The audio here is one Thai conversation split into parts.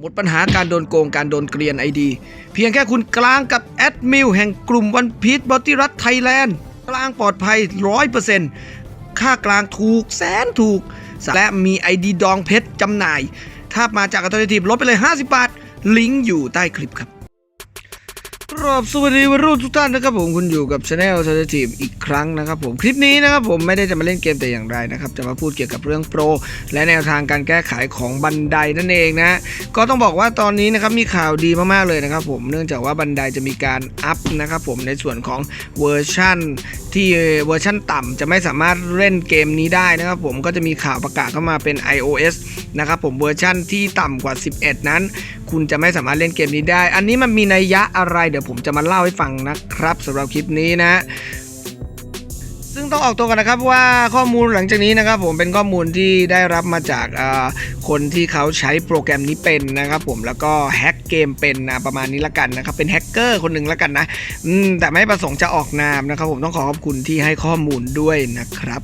หมดปัญหาการโดนโกงการโดนเกลียนไอดีเพียงแค่คุณกลางกับแอดมิลแห่งกลุ่มวันพีชบอติรัฐไทยแลนด์กลางปลอดภัย 100%ค่ากลางถูกแสนถูก และมีไอดีดองเพชรจำหน่าย ถ้ามาจากอัตโนมัติลดไปเลย 50 บาท ลิงก์อยู่ใต้คลิปครับ กราบสวัสดีวัยรุ่นทุกท่านนะครับผมคุณอยู่กับช anel ท t ทีมอีกครั้งนะครับผมคลิปนี้นะครับผมไม่ได้จะมาเล่นเกมแต่อย่างไรนะครับจะมาพูดเกี่ยวกับเรื่องโปร และแนวทางการแก้ไขของบันไดนั่นเองนะก็ต้องบอกว่าตอนนี้นะครับมีข่าวดีมากๆเลยนะครับผมเนื่องจากว่าบันไดจะมีการอัพนะครับผมในส่วนของเวอร์ชั่นที่เวอร์ชั่นต่ำจะไม่สามารถเล่นเกมนี้ได้นะครับผมก็จะมีข่าวประกาศเข้ามาเป็น iOS นะครับผมเวอร์ชั่นที่ต่ำกว่า 11 นั้น คุณจะไม่สามารถเล่นเกมนี้ได้ อันนี้มันมีนัยยะอะไรเดี๋ยวผมจะมาเล่าให้ฟังนะครับสำหรับคลิปนี้นะซึ่งต้องออกตัวกันนะครับว่าข้อมูลหลังจากนี้นะครับ ผมเป็นข้อมูลที่ได้รับมาจากคนที่เขาใช้โปรแกรมนี้เป็นนะครับ ผมแล้วก็แฮ็กเกมเป็นนะประมาณนี้ละกันนะครับเป็นแฮกเกอร์คนหนึ่งละกันนะอืมแต่ไม่ประสงค์จะออกนามนะครับ ผมต้องขอขอบคุณที่ให้ข้อมูลด้วยนะครับ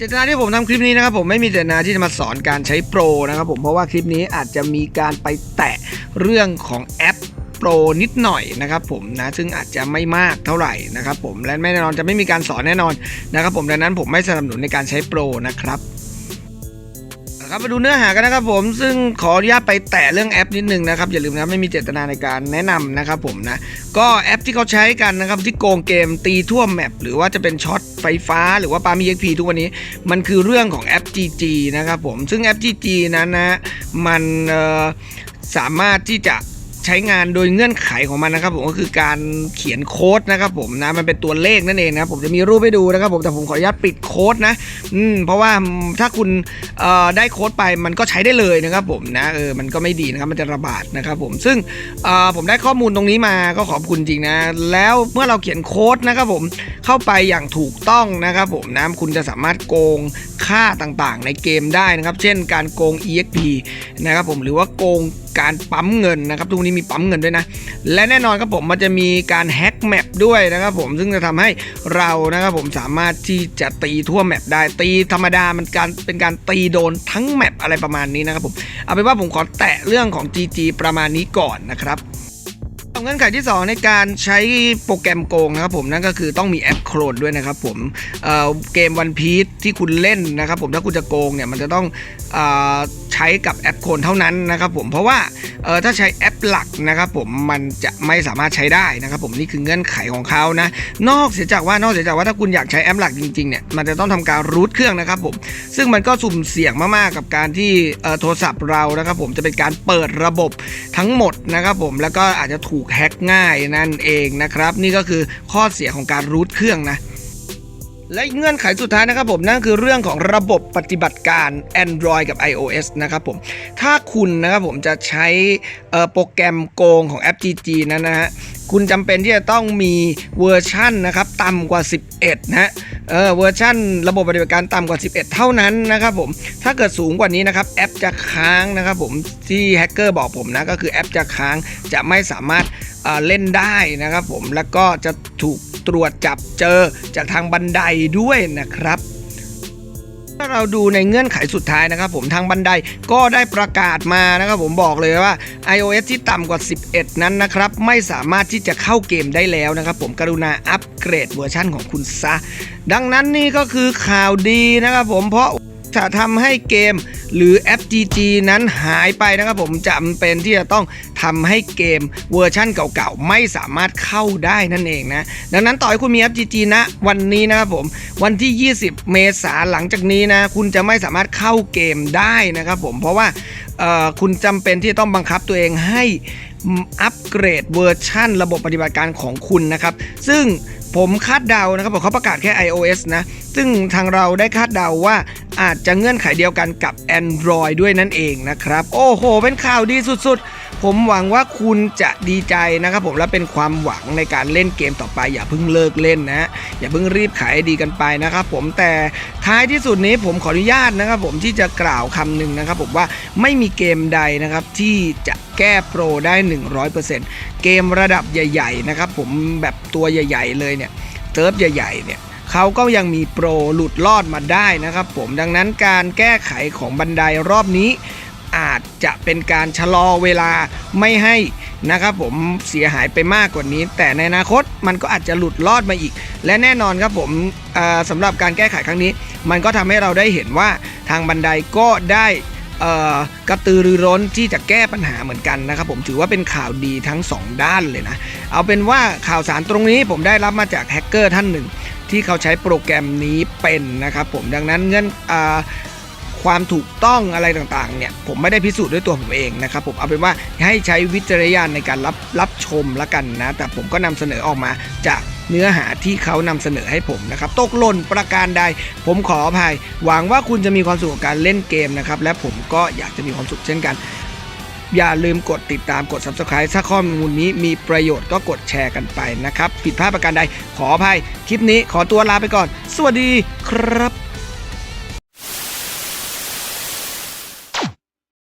เจตนาที่ผมทำคลิปนี้นะครับผมไม่มีเจตนาที่จะมาสอนการใช้โปรนะครับผมเพราะว่าคลิปนี้อาจจะมีการไปแตะเรื่องของแอปโปรนิดหน่อยนะครับผมนะซึ่งอาจจะไม่มากเท่าไหร่นะครับผมและแน่นอนจะไม่มีการสอนแน่นอนนะครับผมดังนั้นผมไม่สนับสนุนในการใช้โปรนะครับ ครับมาดูเนื้อหากันนะครับผมซึ่งขออนุญาตไปแตะเรื่องแอปนิดนึงนะครับอย่าลืมนะไม่มีเจตนาในการแนะนำนะครับผมนะก็แอปที่เขาใช้กันนะครับที่โกงเกมตีทั่วแมปหรือว่าจะเป็นช็อตไฟฟ้า หรือว่าปามีเอ็กพีทุกวันนี้ มันคือเรื่องของแอป GG นะครับผมซึ่งแอป GG นั้นนะมันสามารถที่จะ ใช้งานโดยเงื่อนไขของมันนะครับผมก็คือการเขียนโค้ดนะครับผมนะมันเป็นตัวเลขนั่นเองนะผมจะมีรูปให้ดูนะครับผมแต่ผมขออนุญาตปิดโค้ดนะอืมเพราะว่าถ้าคุณเอ่อได้โค้ดไปมันก็ใช้ได้เลยนะครับผมนะเออมันก็ไม่ดีนะครับมันจะระบาดนะครับผมซึ่งเอ่อผมได้ข้อมูลตรงนี้มาก็ขอบคุณจริงนะ แล้วเมื่อเราเขียนโค้ดนะครับผมเข้าไปอย่างถูกต้องนะครับผมนะคุณจะสามารถโกงค่าต่างๆ ในเกมได้นะครับ เช่นการโกง EXP นะครับผมหรือว่าโกงการปั๊มเงินนะครับทุกวันนี้มีปั๊มเงินด้วยนะ และแน่นอนครับผมมันจะมีการแฮกแมปด้วยนะครับผมซึ่งจะทำให้เรานะครับผมสามารถที่จะตีทั่วแมปได้ตีธรรมดามันการเป็นการตีโดนทั้งแมปอะไรประมาณนี้นะครับผมเอาเป็นว่าผมขอแตะเรื่องของ GG ประมาณนี้ก่อนนะครับ เงื่อนไขที่ 2 ในการใช้โปรแกรมโกงนะครับผมนั่นก็คือต้องมีแอปโคลนด้วยนะครับผมเเกมวันพีชที่คุณเล่นนะครับผมถ้าคุณจะโกงเนี่ยมันจะต้องอใช้กับแอปโคลนเท่านั้นนะครับผมเพราะว่าถ้าใช้แอปหลักนะครับผมมันจะไม่สามารถใช้ได้นะครับผมนี่คือเงื่อนไขของเขานะนอกเสียจากว่านอกเสียจากว่าถ้าคุณอยากใช้แอปหลักจริงๆเนี่ยมันจะต้องทำการรูทเครื่องนะครับผมซึ่งมันก็สุ่มเสี่ยงมากๆกับการที่โทรศัพท์เรานะครับผมจะเป็นการเปิดระบบทั้งหมดนะครับผมแล้วก็อาจจะถูกแฮ็กง่ายนั่นเองนะครับ นี่ก็คือข้อเสียของการรูทเครื่องนะ และเงื่อนไขสุดท้ายนะครับผมนั่นคือเรื่องของระบบปฏิบัติการ Android กับ iOS นะครับผม ถ้าคุณนะครับผมจะใช้โปรแกรมโกงของแอป GG นั้นนะฮะคุณจำเป็นที่จะต้องมีเวอร์ชั่นนะครับต่ำกว่า 11 นะฮะเออเวอร์ชั่นระบบปฏิบัติการต่ำกว่า 11 เท่านั้นนะครับผม ถ้าเกิดสูงกว่านี้นะครับแอปจะค้างนะครับผมที่แฮกเกอร์บอกผมนะก็คือแอปจะค้างจะไม่สามารถเเล่นได้นะครับผมแล้วก็จะถูก ตรวจจับเจอจากทางบันไดด้วยนะครับถ้าเราดูในเงื่อนไขสุดท้ายนะครับผมทางบันไดก็ได้ประกาศมานะครับผมบอกเลยว่า iOS ที่ต่ำกว่า 11 นั้นนะครับ ไม่สามารถที่จะเข้าเกมได้แล้วนะครับผมกรุณาอัปเกรดเวอร์ชั่นของคุณซะ ดังนั้นนี่ก็คือข่าวดีนะครับผมเพราะ จะทำให้เกมหรือแอป GG นั้นหายไปนะครับผมจำเป็นที่จะต้องทำให้เกมเวอร์ชั่นเก่าๆ ไม่สามารถเข้าได้นั่นเองนะ ดังนั้นต่อให้คุณมีแอป GG นะวันนี้นะครับผม วันที่ 20 เมษาหลังจากนี้นะ คุณจะไม่สามารถเข้าเกมได้นะครับผมเพราะว่าคุณจำเป็นที่จะต้องบังคับตัวเองให้อัปเกรดเวอร์ชั่น ระบบปฏิบัติการของคุณนะครับ ซึ่ง ผมคาดเดานะครับผมเขาประกาศแค่ iOS นะ ซึ่งทางเราได้คาดเดาว่าอาจจะเงื่อนไขเดียวกันกับ Android ด้วยนั่นเองนะครับ โอ้โห เป็นข่าวดีสุดๆ ผมหวังว่าคุณจะดีใจนะครับผมและเป็นความหวังในการเล่นเกมต่อไปอย่าเพิ่งเลิกเล่นนะอย่าเพิ่งรีบขายดีกันไปนะครับผมแต่ท้ายที่สุดนี้ผมขออนุญาตนะครับผมที่จะกล่าวคำหนึ่งนะครับผมว่าไม่มีเกมใดนะครับที่จะแก้โปรได้ 100%เกมระดับใหญ่ๆนะครับผมแบบตัวใหญ่ ๆ เลยเนี่ยเซิร์ฟใหญ่ๆเนี่ยเขาก็ยังมีโปรหลุดรอดมาได้นะครับผมดังนั้นการแก้ไขของบันไดรอบนี้ อาจจะเป็นการชะลอเวลาไม่ให้นะครับผมเสียหายไปมากกว่านี้ แต่ในอนาคตมันก็อาจจะหลุดรอดมาอีก และแน่นอนครับผมสำหรับการแก้ไขครั้งนี้ มันก็ทำให้เราได้เห็นว่าทางบันไดก็ได้กระตือรือร้นที่จะแก้ปัญหาเหมือนกันนะครับผมถือว่าเป็นข่าวดีทั้งสองด้านเลยนะ เอาเป็นว่าข่าวสารตรงนี้ผมได้รับมาจากแฮกเกอร์ท่านหนึ่ง ที่เขาใช้โปรแกรมนี้เป็นนะครับผมดังนั้นเงื่อน ความถูกต้องอะไรต่างๆเนี่ยผมไม่ได้พิสูจน์ด้วยตัวผมเองนะครับผมเอาเป็นว่าให้ใช้วิจารณญาณในการรับรับชมละกันนะ แต่ผมก็นำเสนอออกมาจากเนื้อหาที่เขานำเสนอให้ผมนะครับตกหล่นประการใด ผมขออภัย หวังว่าคุณจะมีความสุขกับการเล่นเกมนะครับและผมก็อยากจะมีความสุขเช่นกัน อย่าลืมกดติดตามกด subscribe ถ้าข้อมูลนี้มีประโยชน์ก็กดแชร์กันไปนะครับผิดพลาดประการใดขออภัย คลิปนี้ขอตัวลาไปก่อน สวัสดีครับ